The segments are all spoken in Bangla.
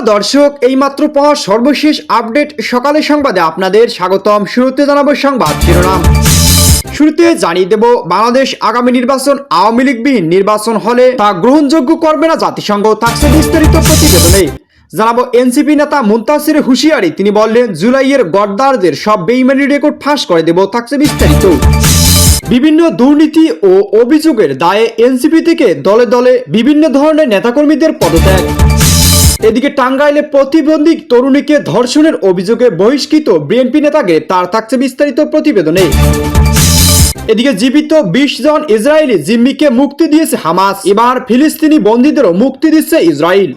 সুপ্রিয় দর্শক, এইমাত্র পাওয়া সর্বশেষ আপডেট সকালের সংবাদে আপনাদের স্বাগতম। শুরুতে জানাব সংবাদ শিরোনাম। শুরুতে জানিয়ে দেব, বাংলাদেশ আগামী নির্বাচন আওয়ামী লীগবিহীন নির্বাচন হলে তা গ্রহণযোগ্য করবে না জাতিসংঘ, থাকছে বিস্তারিত প্রতিবেদনে। জানাব এনসিপি নেতা মুন্তাসির হুঁশিয়ারি, তিনি বললেন, জুলাইয়ের গদ্দারদের সব বেইমানি রেকর্ড ফাঁস করে দেব, থাকছে বিস্তারিত। বিভিন্ন দুর্নীতি ও অভিযোগের দায়ে এনসিপি থেকে দলে দলে বিভিন্ন ধরনের নেতাকর্মীদের পদত্যাগ। এদিকে টাঙ্গাইলে প্রতিবন্ধী তরুণীকে ধর্ষণের অভিযোগে বহিষ্কৃত বিএনপি নেতাকে তার থাকছে বিস্তারিত প্রতিবেদনে। এদিকে জীবিত বিশ জন ইসরায়েলি জিম্মিকে মুক্তি দিয়েছে হামাস। এবার ফিলিস্তিনি বন্দীদেরও মুক্তি দিচ্ছে ইসরায়েল।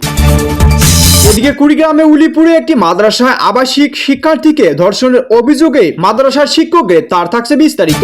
এদিকে কুড়িগ্রামে উলিপুরে একটি মাদ্রাসায় আবাসিক শিক্ষার্থীকে ধর্ষণের অভিযোগে মাদ্রাসার শিক্ষককে তার থাকছে বিস্তারিত।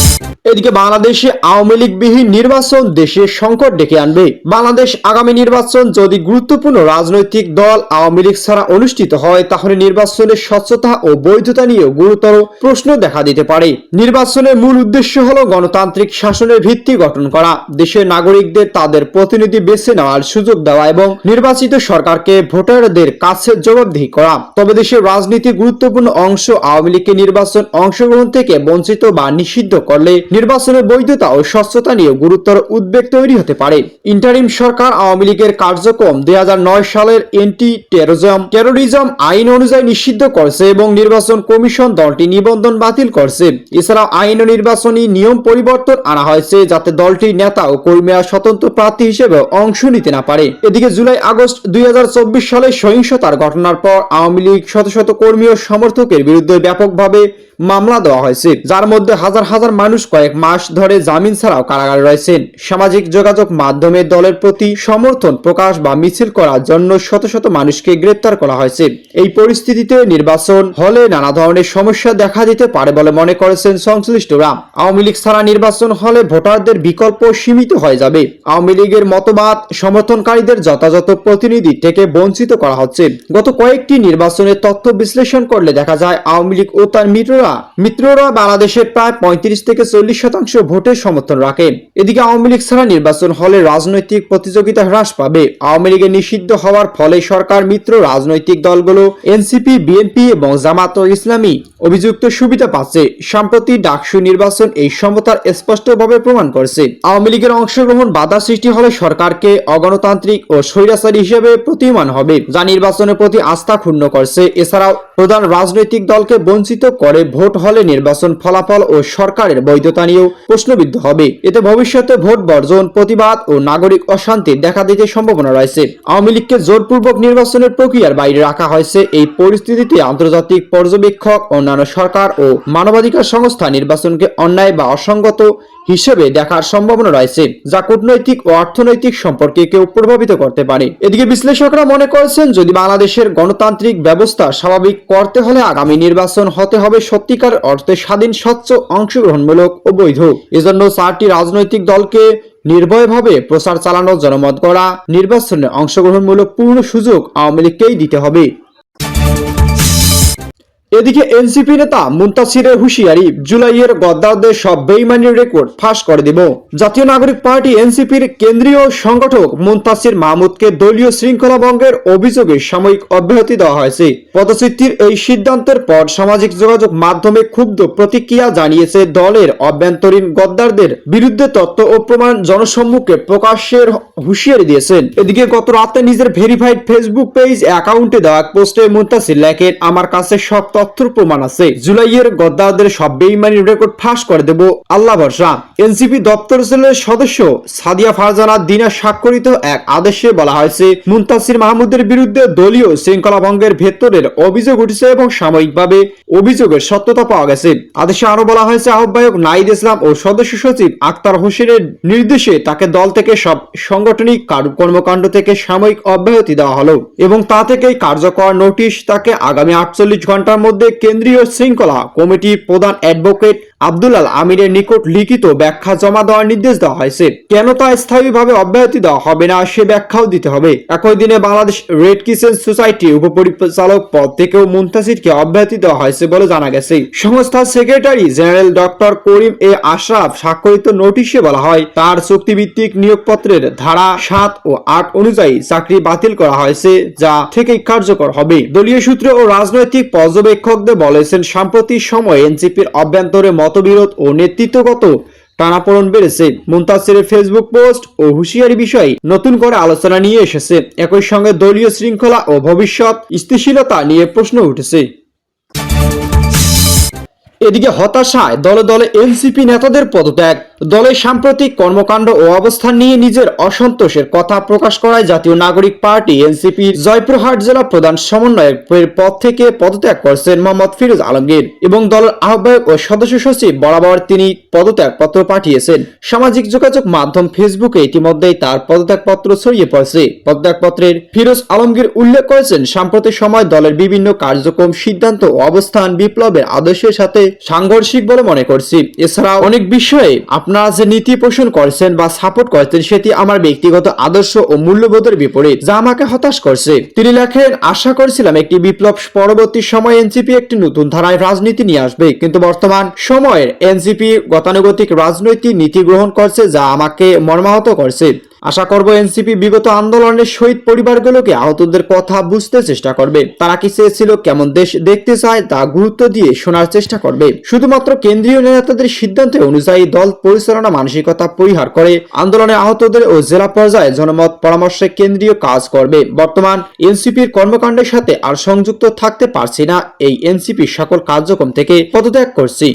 এদিকে বাংলাদেশে আওয়ামী লীগবিহীন নির্বাচন দেশে সংকট ডেকে আনবে। বাংলাদেশ আগামী নির্বাচন যদি গুরুত্বপূর্ণ রাজনৈতিক দল আওয়ামী লীগ ছাড়া অনুষ্ঠিত হয়, তাহলে নির্বাচনের স্বচ্ছতা ও বৈধতা নিয়েও গুরুতর প্রশ্ন দেখা দিতে পারে। নির্বাচনের মূল উদ্দেশ্য হল গণতান্ত্রিক শাসনের ভিত্তি গঠন করা। দেশের নাগরিকদের তাদের প্রতিনিধি বেছে নেওয়ার সুযোগ দেওয়া এবং নির্বাচিত সরকারকে ভোটারদের কাছে জবাবদিহি করা। তবে দেশের রাজনীতির গুরুত্বপূর্ণ অংশ আওয়ামী লীগের নির্বাচন অংশগ্রহণ থেকে বঞ্চিত বা নিষিদ্ধ করলে নির্বাচনের বৈধতা ও স্বচ্ছতা নিয়ে গুরুতর উদ্বেগ তৈরি হতে পারে। ইন্টারিম সরকার আওয়ামী লীগের কার্যক্রম দুই সালের এন্টি টেরোরিজম টেরোরিজম আইন অনুযায়ী নিষিদ্ধ করছে এবং নির্বাচন কমিশন দলটি নিবন্ধন বাতিল করছে। এছাড়াও আইন ও নির্বাচনী নিয়ম পরিবর্তন আনা হয়েছে যাতে দলটির নেতা ও কর্মীরা স্বতন্ত্র প্রার্থী হিসেবে অংশ নিতে না পারে। এদিকে জুলাই আগস্ট দুই হাজার চব্বিশ সালে সহিংসতার ঘটনার পর আওয়ামী লীগ শত শত কর্মী ও সমর্থকের বিরুদ্ধে ব্যাপকভাবে মামলা দেওয়া হয়েছে, যার মধ্যে হাজার হাজার মানুষ কয়েক মাস ধরে জামিন ছাড়াও কারাগারে রয়েছেন। সামাজিক যোগাযোগ মাধ্যমে দলের প্রতি সমর্থন প্রকাশ বা মিছিল করার জন্য শত শত মানুষকে গ্রেপ্তার করা হয়েছে। এই পরিস্থিতিতে নির্বাচন হলে নানা ধরনের সমস্যা দেখা দিতে পারে বলে মনে করেছেন সংশ্লিষ্টরা। আওয়ামী লীগ ছাড়া নির্বাচন হলে ভোটারদের বিকল্প সীমিত হয়ে যাবে। আওয়ামী লীগের মতবাদ সমর্থনকারীদের যথাযথ প্রতিনিধি থেকে বঞ্চিত করা হচ্ছে। গত কয়েকটি নির্বাচনের তথ্য বিশ্লেষণ করলে দেখা যায়, আওয়ামী লীগ ও তার মিত্ররা মিত্ররা বাংলাদেশের প্রায় পঁয়ত্রিশ থেকে চল্লিশ শতাংশ ভোটের সমর্থন রাখে। এদিকে আওয়ামী লীগ ছাড়া নির্বাচন হলে রাজনৈতিক প্রতিযোগিতা হ্রাস পাবে। আওয়ামী লীগের নিষিদ্ধ হওয়ার ফলে সরকার মিত্র রাজনৈতিক দলগুলো, এনসিপি, বিএনপি এবং জামাত ইসলামী অভিযুক্ত সুবিধা পাচ্ছে। সম্প্রতি ডাকসু নির্বাচন এই সমতার স্পষ্টভাবে প্রমাণ করছে। আওয়ামী লীগের অংশগ্রহণ বাধা সৃষ্টি হলে সরকারকে অগণতান্ত্রিক ও স্বৈরাচারী হিসেবে প্রতীয়মান হবে, যা নির্বাচনের প্রতি আস্থা ক্ষুণ্ণ করছে। এছাড়াও প্রধান রাজনৈতিক দলকে বঞ্চিত করে ভোট হলে নির্বাচন ফলাফল ও সরকারের বৈধতা নিয়েও প্রশ্নবিদ্ধ হবে। এতে ভবিষ্যতে ভোট বর্জন, প্রতিবাদ ও নাগরিক অশান্তি দেখা দিতে সম্ভাবনা রয়েছে। আওয়ামী লীগকে জোরপূর্বক নির্বাচনের প্রক্রিয়ার বাইরে রাখা হয়েছে। এই পরিস্থিতিতে আন্তর্জাতিক পর্যবেক্ষক, অন্যান্য সরকার ও মানবাধিকার সংস্থা নির্বাচনকে অন্যায় বা অসঙ্গত হিসেবে দেখার সম্ভাবনা রয়েছে, যা কূটনৈতিক ও অর্থনৈতিক সম্পর্কে কেউ প্রভাবিত করতে পারে। এদিকে বিশ্লেষকরা মনে করছেন, যদি বাংলাদেশের গণতান্ত্রিক ব্যবস্থা স্বাভাবিক করতে হলে আগামী নির্বাচন হতে হবে সত্যিকার অর্থে স্বাধীন, স্বচ্ছ, অংশগ্রহণমূলক ও বৈধ। এজন্য চারটি রাজনৈতিক দলকে নির্ভয়ভাবে প্রচার চালানো জনমত করা নির্বাচনে অংশগ্রহণমূলক পূর্ণ সুযোগ আওয়ামী লীগকেই দিতে হবে। এদিকে এনসিপি নেতা মুন্তাসিরের হুঁশিয়ারি জুলাইয়ের গদ্দারদের সব বেইমানির রেকর্ড ফাঁস করে দেব। জাতীয় নাগরিক পার্টি এনসিপির কেন্দ্রীয় সংগঠক মুন্তাসির মাহমুদকে দলীয় শৃঙ্খলা ভঙ্গের অভিযোগে সাময়িক অব্যাহতি দেওয়া হয়েছে। পদচ্যুতির এই সিদ্ধান্তের পর সামাজিক যোগাযোগ মাধ্যমে ক্ষুব্ধ প্রতিক্রিয়া জানিয়েছে দলের অভ্যন্তরীণ গদ্দারদের বিরুদ্ধে তথ্য ও প্রমাণ জনসম্মুখে প্রকাশের হুঁশিয়ারি দিয়েছেন। এদিকে গত রাতে নিজের ভেরিফাইড ফেসবুক পেজ অ্যাকাউন্টে দেওয়া এক পোস্টে মুন্তাসির লেখেন, আমার কাছে সব তথ্যর প্রমাণ আছে। জুলাইয়ের গদ্দারদের সব বেইমানি রেকর্ড ফাঁস করে দেব আল্লাহ ভরসা। এনসিপি দপ্তর সেলের সদস্য সাদিয়া ফারজানা দিনা স্বাক্ষরিত এক আদেশে বলা হয়েছে, মুন্তাসির মাহমুদের বিরুদ্ধে দলীয় শৃঙ্খলা ভঙ্গের ভেতরের অভিযোগ উঠেছে এবং সাময়িকভাবে অভিযোগের সত্যতা পাওয়া গেছে। আদেশে আরও বলা হয়েছে, আহ্বায়ক নাইদ ইসলাম ও সদস্য সচিব আক্তার হোসেনের নির্দেশে তাকে দল থেকে সব সাংগঠনিক কার- কর্মকাণ্ড থেকে সাময়িক অব্যাহতি দেওয়া হলো এবং তা থেকেই কার্যকর নোটিশ তাকে আগামী আটচল্লিশ ঘণ্টার মধ্যে কেন্দ্রীয় শৃঙ্খলা কমিটি প্রধান অ্যাডভোকেট আব্দুল আল আমিরের নিকট লিখিত ব্যাখ্যা জমা দেওয়ার নির্দেশ দেওয়া হয়েছে। কেন তা স্থায়ীভাবে অব্যাহতি দেওয়া হবে না, সে ব্যাখ্যাও দিতে হবে। একই দিনে বাংলাদেশ রেড কিচেন সোসাইটি উপপরিচালক পদ থেকেও মুন্তাসিরকে অব্যাহতি দেওয়া হয়েছে বলে জানা গেছে। সংস্থার secretary general doctor Karim A Ashraf স্বাক্ষরিত নোটিশে বলা হয়, তার চুক্তিভিত্তিক নিয়োগপত্রের ধারা সাত ও আট অনুযায়ী চাকরি বাতিল করা হয়েছে, যা থেকে কার্যকর হবে। দলীয় সূত্র ও রাজনৈতিক পর্যবেক্ষকদের বলেছেন, সাম্প্রতিক সময়ে এনসিপির অভ্যন্তরে মতবিরোধ ও নেতৃত্বগত টানাপোড়ন বেড়েছে। মুমতাজের ফেসবুক পোস্ট ও হুঁশিয়ারি বিষয়ে নতুন করে আলোচনা নিয়ে এসেছে। একই সঙ্গে দলীয় শৃঙ্খলা ও ভবিষ্যৎ স্থিতিশীলতা নিয়ে প্রশ্ন উঠেছে। এদিকে হতাশায় দলে দলে এনসিপি নেতাদের পদত্যাগ। দলের সাম্প্রতিক কর্মকাণ্ড ও অবস্থান নিয়ে নিজের অসন্তোষের কথা প্রকাশ করায় জাতীয় নাগরিক পার্টি এনসিপি জয়পুরহাট জেলা প্রধান সমন্বয়কের পদ থেকে পদত্যাগ করছেন মোহাম্মদ ফিরোজ আলমগীর এবং দলের আহ্বায়ক ও সদস্য সচিব বরাবর তিনি পদত্যাগ পত্র পাঠিয়েছেন। সামাজিক যোগাযোগ মাধ্যম ফেসবুকে ইতিমধ্যেই তার পদত্যাগ পত্র ছড়িয়ে পড়ছে। পদত্যাগ পত্রের ফিরোজ আলমগীর উল্লেখ করেছেন, সাম্প্রতিক সময় দলের বিভিন্ন কার্যক্রম, সিদ্ধান্ত ও অবস্থান বিপ্লবের আদর্শের সাথে সাংঘর্ষিক বলে মনে করছি। এছাড়াও অনেক বিষয়ে আপনারা যে নীতি পোষণ করছেন বা সাপোর্ট করছেন, সেটি আমার ব্যক্তিগত আদর্শ ও মূল্যবোধের বিপরীত, যা আমাকে হতাশ করছে। তিনি লেখেন, আশা করছিলাম একটি বিপ্লব পরবর্তী সময়ে এনসিপি একটি নতুন ধারায় রাজনীতি নিয়ে আসবে। কিন্তু বর্তমান সময়ের এনসিপি গতানুগতিক রাজনৈতিক নীতি গ্রহণ করছে, যা আমাকে মর্মাহত করছে। আশা করব এনসিপি বিগত আন্দোলনের শহীদ পরিবারগুলোকে আহতদের কথা বুঝতে চেষ্টা করবে। তারা কি চেয়েছিল, কেমন দেশ দেখতে চায়, তা গুরুত্ব দিয়ে শোনার চেষ্টা করবে। শুধুমাত্র কেন্দ্রীয় নেতাদের সিদ্ধান্ত অনুযায়ী দল পরিচালনা মানসিকতা পরিহার করে আন্দোলনে আহতদের ও জেলা পর্যায়ে জনমত পরামর্শে কেন্দ্রীয় কাজ করবে। বর্তমান এনসিপির কর্মকাণ্ডের সাথে আর সংযুক্ত থাকতে পারছি না। এই এনসিপি সকল কার্যক্রম থেকে পদত্যাগ করছি।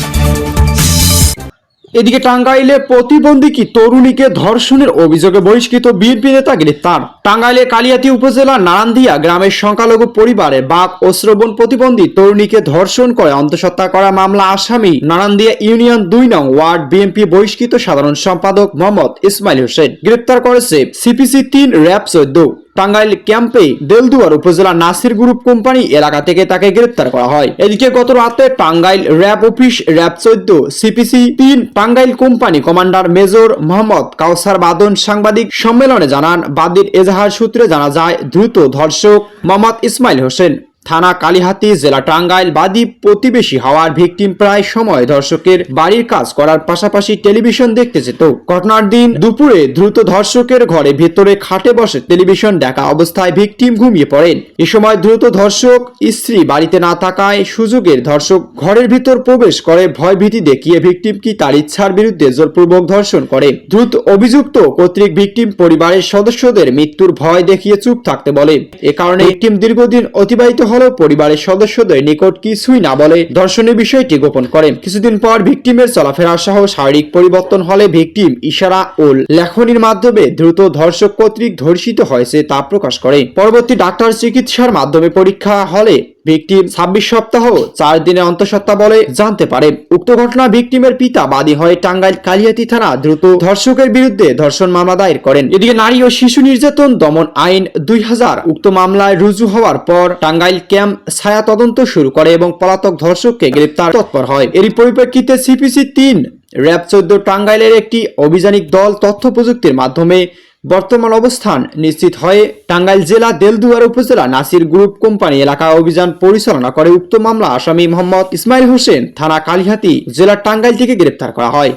এদিকে টাঙ্গাইলে প্রতিবন্ধী কি তরুণীকে ধর্ষণের অভিযোগে বহিষ্কৃত বিএনপি নেতা গ্রেফতার টাঙ্গাইলে কালিয়াতি উপজেলার নারান্দিয়া গ্রামের সংখ্যালঘু পরিবারে বাপ ও শ্রবণ প্রতিবন্ধী তরুণীকে ধর্ষণ করে অন্তঃসত্ত্বা করা মামলা আসামি নারান্দিয়া ইউনিয়ন দুই নং ওয়ার্ড বিএনপি বহিষ্কৃত সাধারণ সম্পাদক মোহাম্মদ ইসমাইল হোসেন। গ্রেপ্তার করেছে সিপিসি তিন র্যাব চোদ্দ। টাঙ্গাইল ক্যাম্পে দেলদুয়ার উপজেলা নাসির গ্রুপ কোম্পানি এলাকা থেকে তাকে গ্রেপ্তার করা হয়। এদিকে গত রাতে টাঙ্গাইল র্যাব অফিস, র্যাব চোদ্দ সিপিসি তিন, Tangail company commander major Mohammad Kausar Badan সাংবাদিক সম্মেলনে জানান, বাদির এজাহার সূত্রে জানা যায়, দ্রুত ধর্ষক মোহাম্মদ ইসমাইল হোসেন। থানা কালিহাতি, জেলা টাঙ্গাইল বাদী প্রতিবেশী হওয়ার ভিকটিম প্রায় সময় দর্শকের বাড়ির কাজ করার পাশাপাশি টেলিভিশন দেখতে যেত। ঘটনার দিন দুপুরে দ্রুত ধর্ষকের ঘরে ভেতরে খাটে বসে টেলিভিশন দেখা অবস্থায় ভিকটিম ঘুমিয়ে পড়েন। এ সময় দ্রুত ধর্ষক স্ত্রী বাড়িতে না থাকায় সুযোগের ধর্ষক ঘরের ভিতর প্রবেশ করে ভয়ভীতি দেখিয়ে ভিকটিমকে তার ইচ্ছার বিরুদ্ধে জোরপূর্বক ধর্ষণ করে দ্রুত অভিযুক্ত কর্তৃক ভিকটিম পরিবারের সদস্যদের মৃত্যুর ভয় দেখিয়ে চুপ থাকতে বলে এ কারণে ভিকটিম দীর্ঘদিন অতিবাহিত হলেও পরিবারের সদস্যদের নিকট কিছুই না বলে ধর্ষণের বিষয়টি গোপন করেন। কিছুদিন পর ভিকটিমের চলাফেরা সহ শারীরিক পরিবর্তন হলে ভিকটিম ইশারা ও লেখনির মাধ্যমে দ্রুত ধর্ষক কর্তৃক ধর্ষিত হয়েছে তা প্রকাশ করে। পরবর্তী ডাক্তার চিকিৎসার মাধ্যমে পরীক্ষা হলে ভিকটিম ছাব্বিশ সপ্তাহ, চার দিনে অন্তঃসত্ত্বা বলে জানতে পারে। উক্ত ঘটনা ভিকটিমের পিতা বাদী হয়ে টাঙ্গাইল কালিয়াতি থানা দ্রুত ধর্ষকের বিরুদ্ধে ধর্ষণ মামলা দায়ের করেন। এদিকে নারী ও শিশু নির্যাতন দমন আইন দুই হাজার উক্ত মামলায় রুজু হওয়ার পর টাঙ্গাইল ক্যাম্প ছায়া তদন্ত শুরু করে এবং পলাতক ধর্ষককে গ্রেপ্তার তৎপর হয়। এরই পরিপ্রেক্ষিতে সিপিসি তিন, র্যাব চোদ্দ টাঙ্গাইলের একটি অভিযানিক দল তথ্য প্রযুক্তির মাধ্যমে বর্তমান অবস্থান নিশ্চিত হয়ে টাঙ্গাইল জেলা দেলদুয়ার উপজেলা নাসির গ্রুপ কোম্পানি এলাকা অভিযান পরিচালনা করে উক্ত মামলা আসামি মোহাম্মদ ইসমাইল হোসেন থানা কালিহাতি জেলা টাঙ্গাইল থেকে গ্রেপ্তার করা হয়।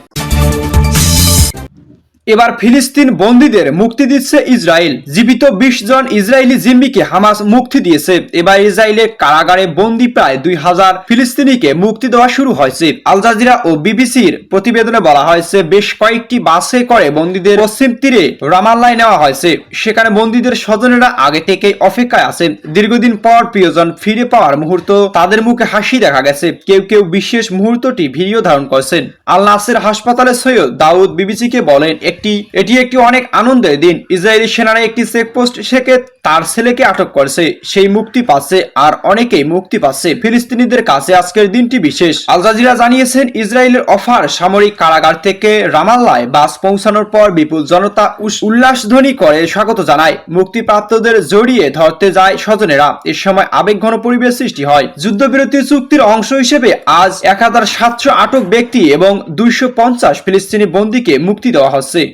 এবার ফিলিস্তিন বন্দীদের মুক্তি দিচ্ছে ইসরায়েল। জীবিত বিশ জন ইসরায়েলি জিম্মিকে হামাস মুক্তি দিয়েছে। এবার ইসরায়েলের কারাগারে বন্দি প্রায় দুই হাজার ফিলিস্তিনিকে মুক্তি দেওয়া শুরু হয়েছে। আল জাজিরা ও বিবিসির প্রতিবেদনে বলা হয়েছে, বেশ কয়েকটি বাসে করে বন্দীদের পশ্চিম তীরে রামাল্লায় নেওয়া হয়েছে। সেখানে বন্দীদের স্বজনেরা আগে থেকেই অপেক্ষায় আছে। দীর্ঘদিন পর প্রিয়জন ফিরে পাওয়ার মুহূর্ত তাদের মুখে হাসি দেখা গেছে। কেউ কেউ বিশেষ মুহূর্তটি ভিডিও ধারণ করেছেন। আল নাসের হাসপাতালে সৈয়দ দাউদ বিবিসিকে বলেন একটি, এটি একটি অনেক আনন্দের দিন। ইসরায়েলি সেনারা একটি চেকপোস্ট থেকে তার ছেলেকে আটক করছে। সেই মুক্তি পাচ্ছে আর অনেকেই মুক্তি পাচ্ছে। ফিলিস্তিনিদের কাছে আজকের দিনটি বিশেষ। আল জাজিরা জানিয়েছেন, ইসরায়েলের অফার সামরিক কারাগার থেকে রামাল্লায় বাস পৌঁছানোর পর বিপুল জনতা উস- উল্লাসধ্বনি করে স্বাগত জানায়। মুক্তিপ্রাপ্তদের জড়িয়ে ধরতে যায় স্বজনেরা। এ সময় আবেগঘন পরিবেশ সৃষ্টি হয়। যুদ্ধবিরতি চুক্তির অংশ হিসেবে আজ এক হাজার সাতশো আটক ব্যক্তি এবং দুইশো পঞ্চাশ ফিলিস্তিনি বন্দীকে মুক্তি দেওয়া হচ্ছে।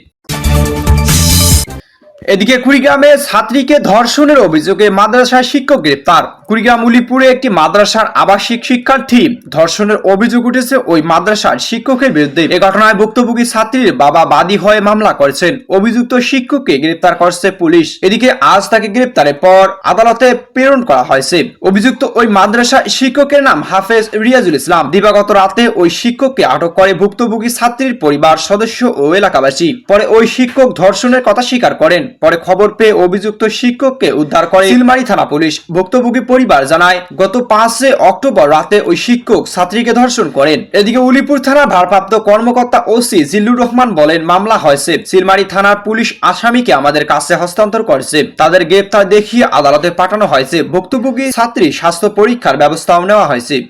এদিকে কুড়িগ্রামে ছাত্রীকে ধর্ষণের অভিযোগে মাদ্রাসার শিক্ষক গ্রেপ্তার। কুড়িগ্রাম উলিপুরে একটি মাদ্রাসার আবাসিক শিক্ষার্থী ধর্ষণের অভিযোগ উঠেছে ওই মাদ্রাসার শিক্ষকের বিরুদ্ধে। এ ঘটনায় ভুক্তভোগী ছাত্রীর বাবা বাদী হয়ে মামলা করেছেন। অভিযুক্ত শিক্ষককে গ্রেপ্তার করছে পুলিশ। এদিকে আজ তাকে গ্রেপ্তারের পর আদালতে প্রেরণ করা হয়েছে। অভিযুক্ত ওই মাদ্রাসা শিক্ষকের নাম হাফেজ রিয়াজুল ইসলাম। দিবাগত রাতে ওই শিক্ষককে আটক করে ভুক্তভোগী ছাত্রীর পরিবার, সদস্য ও এলাকাবাসী। পরে ওই শিক্ষক ধর্ষণের কথা স্বীকার করেন। পরে খবর পেয়ে অভিযুক্ত শিক্ষককে উদ্ধার করে সিলমারি থানা পুলিশ। ভুক্তভোগী পরিবার জানায়, গত পাঁচে অক্টোবর রাতে ওই শিক্ষক ছাত্রীকে ধর্ষণ করেন। এদিকে উলিপুর থানার ভারপ্রাপ্ত কর্মকর্তা ওসি জিল্লুর রহমান বলেন, মামলা হয়েছে। সিলমারি থানার পুলিশ আসামিকে আমাদের কাছে হস্তান্তর করেছে। তাদের গ্রেপ্তার দেখিয়ে আদালতে পাঠানো হয়েছে। ভুক্তভোগী ছাত্রী স্বাস্থ্য পরীক্ষার ব্যবস্থাও নেওয়া হয়েছে।